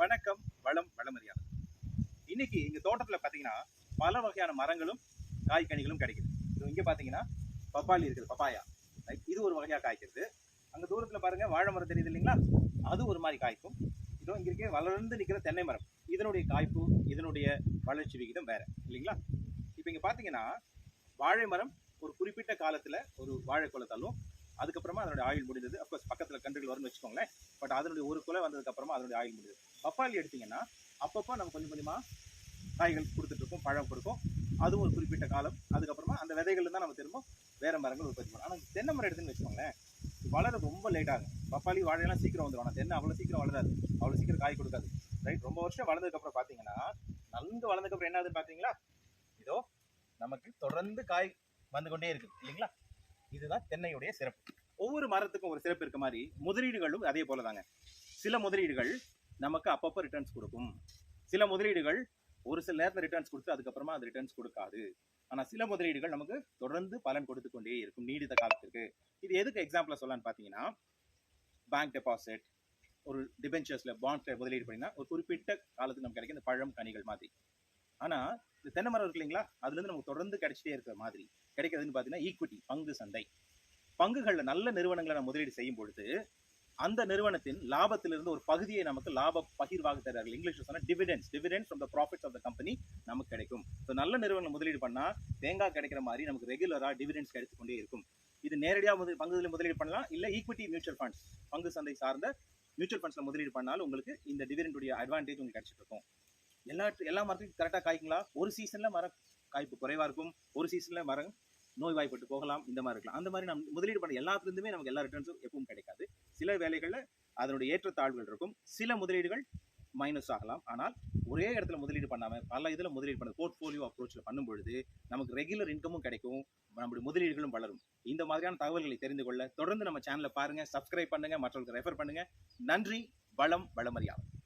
வணக்கம் வளம் வளமறியாளர் இன்னைக்கு எங்கள் தோட்டத்தில் பார்த்தீங்கன்னா பல வகையான மரங்களும் காய்கனிகளும் கிடைக்குது. இது இங்கே பார்த்தீங்கன்னா பப்பாளி இருக்குது பப்பாயா. Right? இது ஒரு வகையாக காய்க்கிறது. அங்கே தூரத்தில் பாருங்கள் வாழை மரம் தெரியுது இல்லைங்களா? அது ஒரு மாதிரி காய்க்கும். இதோ இங்கே இருக்க வளர்ந்து நிற்கிற தென்னை மரம். இதனுடைய காய்ப்பு இதனுடைய வளர்ச்சி விகிதம் வேறு இல்லைங்களா? இப்போ இங்கே பார்த்தீங்கன்னா வாழை மரம் ஒரு குறிப்பிட்ட காலத்தில் ஒரு வாழை அதுக்கப்புறமா அதனுடைய ஆயில் முடிந்தது. அஃப்கோர்ஸ் பக்கத்தில் கன்றுகள் வரும்னு வச்சுக்கோங்களேன். பட் அதனுடைய ஒரு குலை வந்ததுக்கப்புறமா அதனுடைய ஆயில் முடிந்தது. பப்பாளி எடுத்தீங்கன்னா அப்பப்போ நம்ம கொஞ்சம் கொஞ்சமாக காய்கள் கொடுத்துட்ருக்கோம் பழம் கொடுக்கும். அதுவும் ஒரு குறிப்பிட்ட காலம். அதுக்கப்புறமா அந்த விதைகள் தான் நம்ம திரும்ப வேற மரங்கள் உற்பத்தி பண்ணலாம் ஆனால் தென்னை மரம் எடுத்துன்னு வச்சுக்கோங்களேன் வளர ரொம்ப லேட்டாகும் பப்பாளி வாழையெல்லாம் சீக்கிரம் வந்துடும் ஆனால் தென்னை அவ்வளோ சீக்கிரம் வளராது. அவ்வளோ சீக்கிரம் காய் கொடுக்காது. ரைட் ரொம்ப வருஷம் வளர்ந்ததுக்கப்புறம் பார்த்தீங்கன்னா நன்கு வளர்ந்ததுக்கப்புறம் என்ன ஆகுதுன்னு பார்த்தீங்களா? இதோ நமக்கு தொடர்ந்து காய் வந்து கொண்டே இருக்குது இல்லைங்களா? இதுதான் தென்னையுடைய சிறப்பு. ஒவ்வொரு மரத்துக்கும் ஒரு சிறப்பு இருக்க மாதிரி முதலீடுகளும் அதே போல தாங்க. சில முதலீடுகள் நமக்கு அப்பப்போ ரிட்டர்ன்ஸ் கொடுக்கும். சில முதலீடுகள் ஒரு சில நேரத்தில் ரிட்டர்ன்ஸ் கொடுத்து அதுக்கப்புறமா அது ரிட்டர்ன்ஸ் கொடுக்காது. ஆனால் சில முதலீடுகள் நமக்கு தொடர்ந்து பலன் கொடுத்து கொண்டே இருக்கும் நீடித்த காலத்திற்கு. இது எதுக்கு எக்ஸாம்பிளாக சொல்லலாம்னு பார்த்தீங்கன்னா பேங்க் டெபாசிட் ஒரு டிபென்ச்சர்ஸில் பாண்ட்ஸில் முதலீடு பண்ணிங்கன்னா ஒரு குறிப்பிட்ட காலத்துக்கு நமக்கு கிடைக்கும் இந்த பழம் கனிகள் மாதிரி. ஆனால் இந்த தென்னை மரம் இருக்கு இல்லைங்களா? அதுலேருந்து நமக்கு தொடர்ந்து கிடைச்சிட்டே இருக்கிற மாதிரி. கிடைக்கிறதுன்னு பார்த்தீங்கன்னா ஈக்விட்டி பங்கு சந்தை. பங்குகளில் நல்ல நிறுவனங்களை நம்ம முதலீடு செய்யும் பொழுது அந்த நிறுவனத்தின் லாபத்திலிருந்து ஒரு பகுதியை நமக்கு லாப பகிர்வாக தருவார்கள். இங்கிலீஷில் சொன்னால் dividends dividends from the profits of the company நமக்கு கிடைக்கும். ஸோ நல்ல நிறுவனம் முதலீடு பண்ணா தேங்காய் கிடைக்கிற மாதிரி நமக்கு ரெகுலராக டிவிடென்ஸ் கிடைத்து கொண்டே இருக்கும். இது நேரடியாக முதல் பங்குகளில் முதலீடு பண்ணலாம். இல்லை ஈக்விட்டி மியூச்சுவல் ஃபண்ட்ஸ் பங்கு சந்தை சார்ந்த மியூச்சுவல் ஃபண்ட்ஸ்ல முதலீடு பண்ணாலும் உங்களுக்கு இந்த டிவிடெண்டுடைய அட்வான்டேஜ் உங்களுக்கு கிடைச்சிட்டு இருக்கும். எல்லா எல்லா மரத்துக்கும் கரெக்டாக காய்க்குங்களா? ஒரு சீசன்ல மரம் காய்ப்பு குறைவா இருக்கும். ஒரு சீசன்ல மரம் நோய்வாய்ப்பட்டு போகலாம் இந்த மாதிரி இருக்கலாம். அந்த மாதிரி நம்ம முதலீடு பண்ண எல்லாத்துலேருந்துமே நமக்கு எல்லா ரிட்டர்ன்ஸும் எப்பவும் கிடைக்காது. சில வேலைகளில் அதனுடைய ஏற்றத்தாழ்வுகள் இருக்கும். சில முதலீடுகள் மைனஸ் ஆகலாம். ஆனால் ஒரே இடத்துல முதலீடு பண்ணாமல் பல இதில் முதலீடு பண்ண போர்ட்ஃபோலியோ அப்ரோச்சில் பண்ணும் பொழுது நமக்கு ரெகுலர் இன்கமும் கிடைக்கும். நம்முடைய முதலீடுகளும் வளரும். இந்த மாதிரியான தகவல்களை தெரிந்து கொள்ள தொடர்ந்து நம்ம சேனலை பாருங்கள் சப்ஸ்கிரைப் பண்ணுங்கள் மற்றவர்களுக்கு ரெஃபர் பண்ணுங்கள் நன்றி வளம் வளமறியாமல்